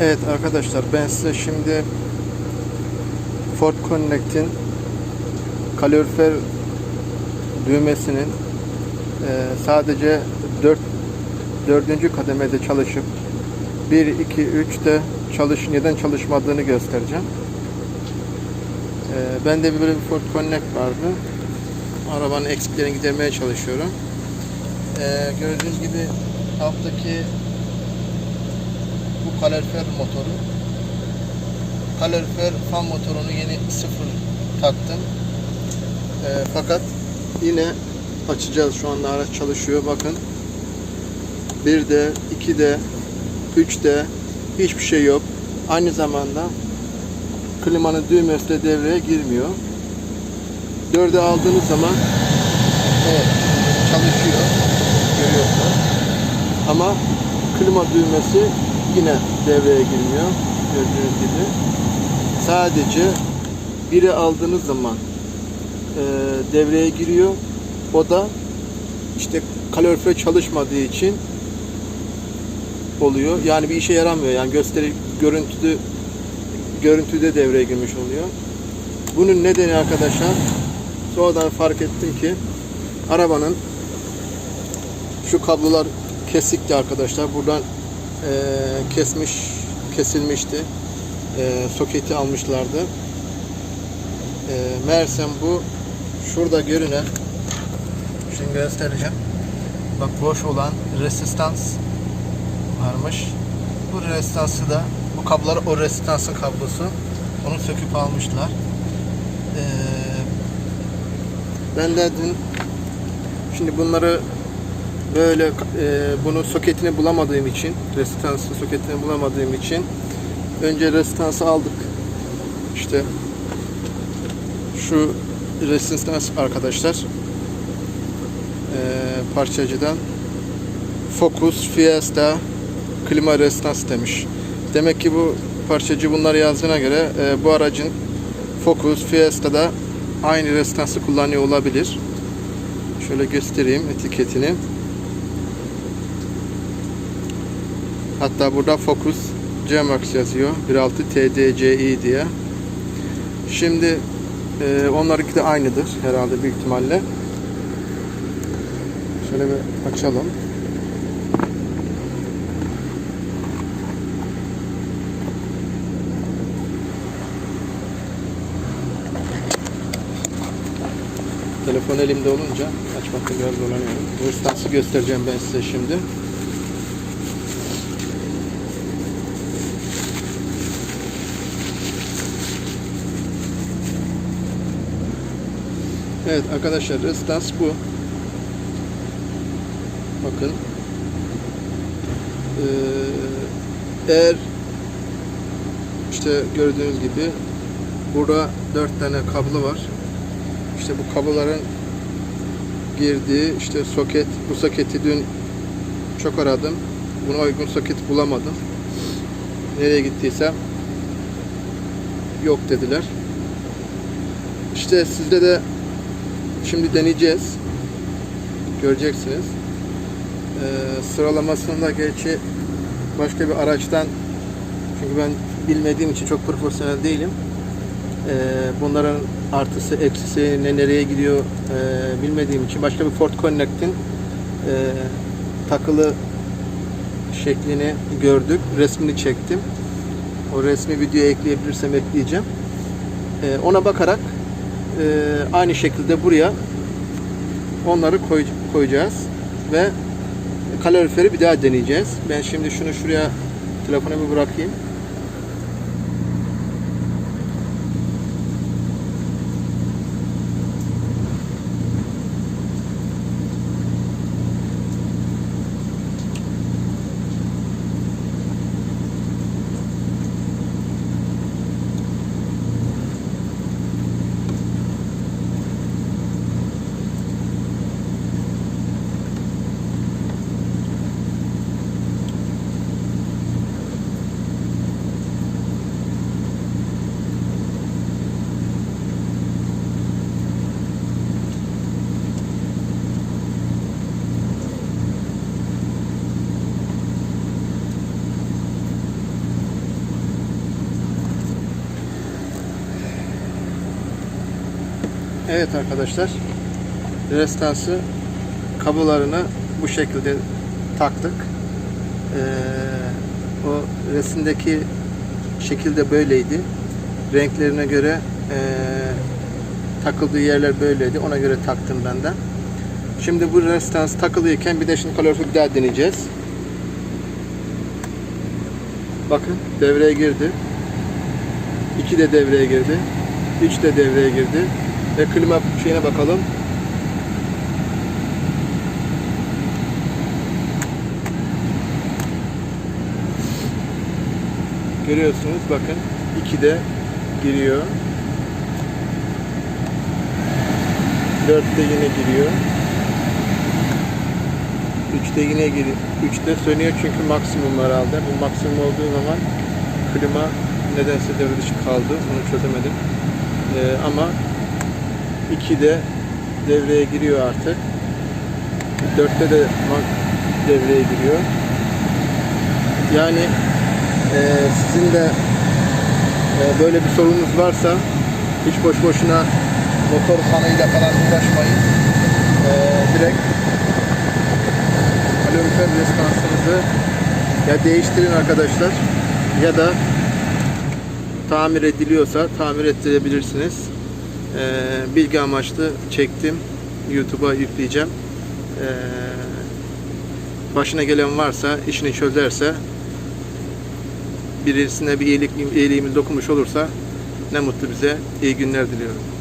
Evet arkadaşlar ben size şimdi Ford Connect'in kalorifer düğmesinin e, sadece 4 dördüncü kademede çalışıp 1, 2, 3 de çalış, neden çalışmadığını göstereceğim. E, ben de böyle bir Ford Connect vardı. Arabanın eksiklerini gidermeye çalışıyorum. E, gördüğünüz gibi alttaki bu kalorifer motoru. Kalorifer fan motorunu yeni sıfır taktım. Ee, fakat yine açacağız şu anda araç çalışıyor bakın. Bir de, iki de, üç de hiçbir şey yok. Aynı zamanda klimanın düğmesi de devreye girmiyor. Dörde aldığınız zaman evet çalışıyor. Görüyorsunuz. Ama klima düğmesi yine devreye girmiyor. Gördüğünüz gibi. Sadece biri aldığınız zaman e, devreye giriyor. O da işte kalorifer çalışmadığı için oluyor. Yani bir işe yaramıyor. Yani gösteri görüntüde görüntüde devreye girmiş oluyor. Bunun nedeni arkadaşlar sonradan fark ettim ki arabanın şu kablolar kesikti arkadaşlar. Buradan e, kesmiş kesilmişti. E, soketi almışlardı. E, meğersem bu şurada görünen şimdi göstereceğim. Bak boş olan resistans varmış. Bu resistansı da bu kablolar o resistansın kablosu. Onu söküp almışlar. E, ben de dün şimdi bunları böyle e, bunu soketini bulamadığım için resistansı soketini bulamadığım için önce resistansı aldık. İşte şu resistans arkadaşlar e, parçacıdan Focus Fiesta klima resistans demiş demek ki bu parçacı bunları yazdığına göre e, bu aracın Focus Fiesta'da aynı resistansı kullanıyor olabilir. Şöyle göstereyim etiketini Hatta burada Focus C-Max yazıyor. 1.6 TDCi diye. Şimdi e, onlarınki de aynıdır herhalde büyük ihtimalle. Şöyle bir açalım. Telefon elimde olunca açmakta biraz zorlanıyorum. Bu istansı göstereceğim ben size şimdi. Evet arkadaşlar restans bu. Bakın. Ee, eğer işte gördüğünüz gibi burada dört tane kablo var. İşte bu kabloların girdiği işte soket bu soketi dün çok aradım. Buna uygun soket bulamadım. Nereye gittiysem yok dediler. İşte sizde de Şimdi deneyeceğiz. Göreceksiniz. Ee, sıralamasını da gerçi başka bir araçtan çünkü ben bilmediğim için çok profesyonel değilim. Ee, bunların artısı, eksisi, ne nereye gidiyor e, bilmediğim için başka bir Ford Connect'in e, takılı şeklini gördük. Resmini çektim. O resmi videoya ekleyebilirsem ekleyeceğim. E, ona bakarak aynı şekilde buraya onları koy, koyacağız ve kaloriferi bir daha deneyeceğiz. Ben şimdi şunu şuraya telefonu bir bırakayım. Evet arkadaşlar. Restansı kablolarını bu şekilde taktık. Ee, o resimdeki şekilde böyleydi. Renklerine göre ee, takıldığı yerler böyleydi. Ona göre taktım ben de. Şimdi bu restans takılıyken bir de şimdi kalorifer bir daha deneyeceğiz. Bakın devreye girdi. 2 de devreye girdi. 3 de devreye girdi. Ve klima şeyine bakalım. Görüyorsunuz bakın 2 de giriyor. 4 de yine giriyor. 3 de yine giriyor. 3 de sönüyor çünkü maksimum herhalde. Bu maksimum olduğu zaman klima nedense devre dışı kaldı. Onu çözemedim. Ee, ama 2 de devreye giriyor artık. 4'te de devreye giriyor. Yani e, sizin de e, böyle bir sorunuz varsa hiç boş boşuna motor fanıyla falan uğraşmayın. E, direkt kalorifer restansınızı ya değiştirin arkadaşlar ya da tamir ediliyorsa tamir ettirebilirsiniz. Ee, bilgi amaçlı çektim. YouTube'a yükleyeceğim. Ee, başına gelen varsa, işini çözerse birisine bir iyilik, iyiliğimiz dokunmuş olursa ne mutlu bize. İyi günler diliyorum.